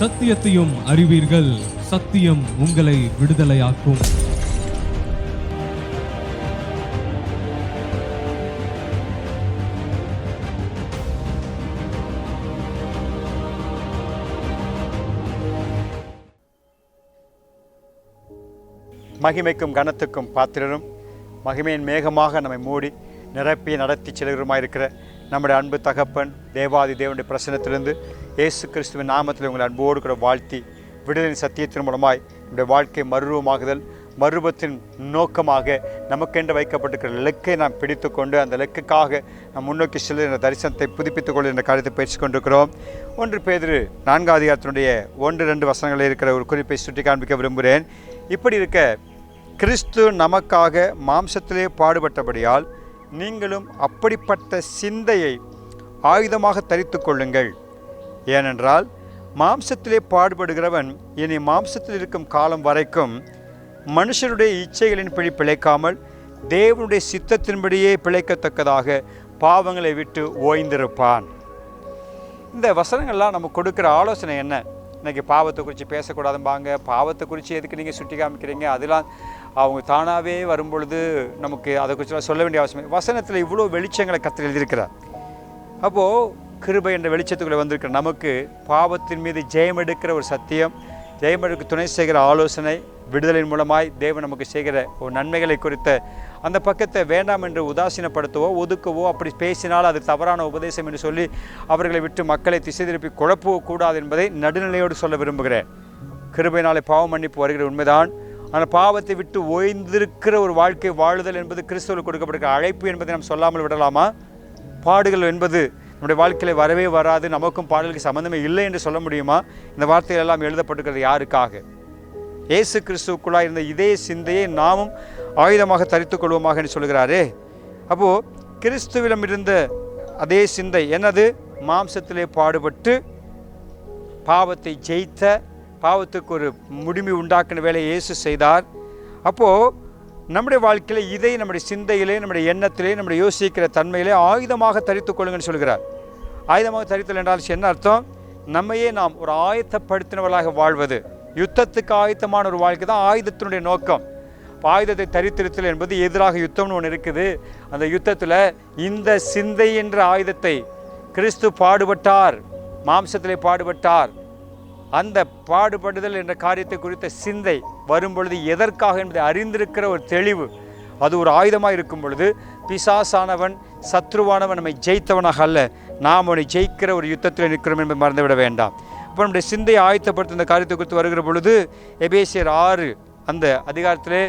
சத்தியத்தையும் அறிவீர்கள். சத்தியம் உங்களை விடுதலையாக்கும். மகிமைக்கும் கனத்துக்கும் பாத்திரரும் மகிமையின் மேகமாக நம்மை மூடி நிரப்பி நடத்தி செல்கிறமாயிருக்கிற நம்முடைய அன்பு தகப்பன் தேவாதி தேவனுடைய பிரசனத்திலிருந்து இயேசு கிறிஸ்துவின் நாமத்தில் உங்களை அன்போடு கூட வாழ்த்தி விடுதலின் சத்தியத்தின் மூலமாய் நம்முடைய வாழ்க்கை மறுரூபமாகுதல் மறுபத்தின் நோக்கமாக நமக்கென்று வைக்கப்பட்டிருக்கிற இலக்கை நாம் பிடித்துக்கொண்டு அந்த இலக்குக்காக நாம் முன்னோக்கி செல்ல தரிசனத்தை புதுப்பித்துக் கொள்ள என்ற கருத்தை பேசிக் கொண்டிருக்கிறோம். ஒன்று பேதிரு நான்காவது அதிகாரத்தினுடைய ஒன்று ரெண்டு வசனங்களில் இருக்கிற ஒரு குறிப்பை சுட்டி காண்பிக்க விரும்புகிறேன். இப்படி இருக்க கிறிஸ்து நமக்காக மாம்சத்திலே பாடுபட்டபடியால் நீங்களும் அப்படிப்பட்ட சிந்தையை ஆயுதமாக தரித்து கொள்ளுங்கள். ஏனென்றால் மாம்சத்திலே பாடுபடுகிறவன் இனி மாம்சத்தில் இருக்கும் காலம் வரைக்கும் மனுஷருடைய இச்சைகளின்படி பிழைக்காமல் தேவனுடைய சித்தத்தின்படியே பிழைக்கத்தக்கதாக பாவங்களை விட்டு ஓய்ந்திருப்பான். இந்த வசனங்கள்லாம் நம்ம கொடுக்குற ஆலோசனை என்ன? இன்றைக்கி பாவத்தை குறித்து பேசக்கூடாதும்பாங்க. பாவத்தை குறித்து எதுக்கு நீங்கள் சுட்டி காமிக்கிறீங்க? அதெல்லாம் அவங்க தானாகவே வரும்பொழுது நமக்கு அதை குறித்து சொல்ல வேண்டிய அவசியம் இல்லை. வசனத்தில் இவ்வளோ வெளிச்சங்களை கத்தில் எழுதியிருக்கிறார். அப்போது கிருபை என்ற வெளிச்சத்துக்குள்ளே வந்திருக்கிற நமக்கு பாவத்தின் மீது ஜெயம் எடுக்கிற ஒரு சத்தியம் ஜெயம் எடுக்க துணை செய்கிற ஆலோசனை விடுதலின் மூலமாய் தேவன் நமக்கு செய்கிற ஒரு நன்மைகளை குறித்த அந்த பக்கத்தை வேண்டாம் என்று உதாசீனப்படுத்தவோ ஒதுக்கவோ அப்படி பேசினால் அது தவறான உபதேசம் என்று சொல்லி அவர்களை விட்டு மக்களை திசை திருப்பி குழப்பவோ கூடாது என்பதை நடுநிலையோடு சொல்ல விரும்புகிறேன். கிருபை நாளை பாவம் மன்னிப்பு வருகிற உண்மைதான். ஆனால் பாவத்தை விட்டு ஓய்ந்திருக்கிற ஒரு வாழ்க்கை வாழுதல் என்பது கிறிஸ்துவுக்கு கொடுக்கப்பட்டிருக்கிற அழைப்பு என்பதை நாம் சொல்லாமல் விடலாமா? பாடுகள் என்பது நம்முடைய வாழ்க்கையில் வரவே வராது. நமக்கும் பாடலுக்கு சம்மந்தமே இல்லை என்று சொல்ல முடியுமா? இந்த வார்த்தைகள் எல்லாம் எழுதப்பட்டிருக்கிறது யாருக்காக? இயேசு கிறிஸ்துக்குள்ளாக இருந்த இதே சிந்தையை நாமும் ஆயுதமாக தரித்து கொள்வோமாக என்று சொல்கிறாரே. அப்போது கிறிஸ்துவிடம் இருந்த அதே சிந்தை என்னது? மாம்சத்திலே பாடுபட்டு பாவத்தை ஜெயித்த பாவத்துக்கு ஒரு முடிமை உண்டாக்கின வேலையை இயேசு செய்தார். அப்போது நம்முடைய வாழ்க்கையில் இதை நம்முடைய சிந்தையிலே நம்முடைய எண்ணத்திலே நம்முடைய யோசிக்கிற தன்மையிலே ஆயுதமாக தரித்து கொள்ளுங்கன்னு சொல்கிறார். ஆயுதமாக தரித்தல் என்றால் என்ன அர்த்தம்? நம்மையே நாம் ஒரு ஆயத்தப்படுத்தினவர்களாக வாழ்வது. யுத்தத்துக்கு ஆயத்தமான ஒரு வாழ்க்கை தான் ஆயுதத்தினுடைய நோக்கம். ஆயுதத்தை தரித்திருத்தல் என்பது எதிராக யுத்தம்னு ஒன்று இருக்குது. அந்த யுத்தத்தில் இந்த சிந்தை என்ற ஆயுதத்தை கிறிஸ்து பாடுபட்டார். மாம்சத்திலே பாடுபட்டார். அந்த பாடுபடுதல் என்ற காரியத்தை குறித்த சிந்தை வரும்பொழுது எதற்காக என்பதை அறிந்திருக்கிற ஒரு தெளிவு அது ஒரு ஆயுதமாக இருக்கும் பொழுது பிசாசானவன் சத்ருவானவன் நம்மை ஜெயித்தவனாக அல்ல. நாம் அவனை ஜெயிக்கிற ஒரு யுத்தத்தில் நிற்கிறோம் என்பதை மறந்துவிட வேண்டாம். இப்போ நம்முடைய சிந்தையை ஆயத்தப்படுத்த இந்த காரியத்தை குறித்து வருகிற பொழுது எபேசியர் ஆறு அந்த அதிகாரத்திலே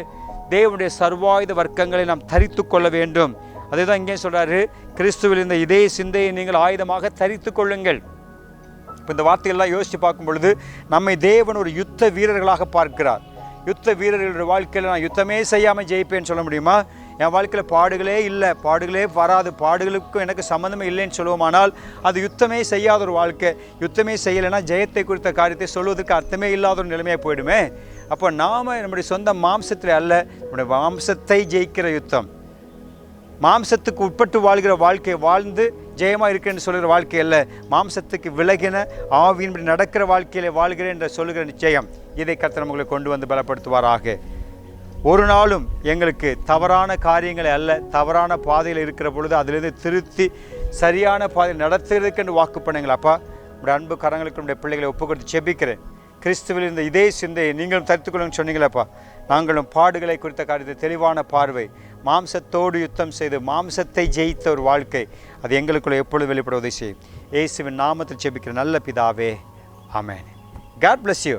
தேவனுடைய சர்வாயுத வர்க்கங்களை நாம் தரித்து கொள்ள வேண்டும். அதே தான் இங்கே சொல்கிறாரு கிறிஸ்துவில் இருந்த இதே சிந்தையை நீங்கள் ஆயுதமாக தரித்து கொள்ளுங்கள். இப்போ இந்த வார்த்தைகள்லாம் யோசித்து பார்க்கும் பொழுது நம்மை தேவன் ஒரு யுத்த வீரர்களாக பார்க்கிறார். யுத்த வீரர்களுடைய வாழ்க்கையில் நான் யுத்தமே செய்யாமல் ஜெயிப்பேன்னு சொல்ல முடியுமா? என் வாழ்க்கையில் பாடுகளே இல்லை. பாடுகளே வராது. பாடுகளுக்கும் எனக்கு சம்மந்தமே இல்லைன்னு சொல்லுவோமானால் அது யுத்தமே செய்யாத ஒரு வாழ்க்கை. யுத்தமே செய்யலைன்னா ஜெயத்தை குறித்த காரியத்தை சொல்வதற்கு அர்த்தமே இல்லாத ஒரு நிலைமையாக போயிடுமே. அப்போ நாம் நம்முடைய சொந்த மாம்சத்தில் அல்ல நம்முடைய மாம்சத்தை ஜெயிக்கிற யுத்தம். மாம்சத்துக்கு உட்பட்டு வாழ்கிற வாழ்க்கையை வாழ்ந்து ஜெயமாக இருக்கேன்னு சொல்கிற வாழ்க்கை அல்ல. மாம்சத்துக்கு விலகின ஆவியின்படி நடக்கிற வாழ்க்கையில் வாழ்கிறேன் என்று சொல்லுகிற நிச்சயம். இதை கர்த்தர் கொண்டு வந்து பலப்படுத்துவாராக. ஒரு நாளும் எங்களுக்கு தவறான காரியங்களை அல்ல தவறான பாதையில் இருக்கிற பொழுது அதிலிருந்து திருத்தி சரியான பாதையில் நடத்துகிறதுக்கு வாக்கு பண்ணுங்கள் அப்பா. உடைய அன்பு கரங்களுக்கு உடைய பிள்ளைகளை ஒப்புக்கொடுத்து செபிக்கிறேன் கிறிஸ்துவில் இருந்த இதே சிந்தையை நீங்களும் தரித்துக்கொள்ளுங்க சொன்னீங்களப்பா நாங்களும் பாடுகளை குறித்த காரியத்தை தெளிவான பார்வை மாம்சத்தோடு யுத்தம் செய்து மாம்சத்தை ஜெயித்த ஒரு வாழ்க்கை அது எங்களுக்குள்ள எப்பொழுது வெளிப்படுவதை செய்யும். இயேசுவின் நாமத்தில் செபிக்கிற நல்ல பிதாவே ஆமேன். God bless you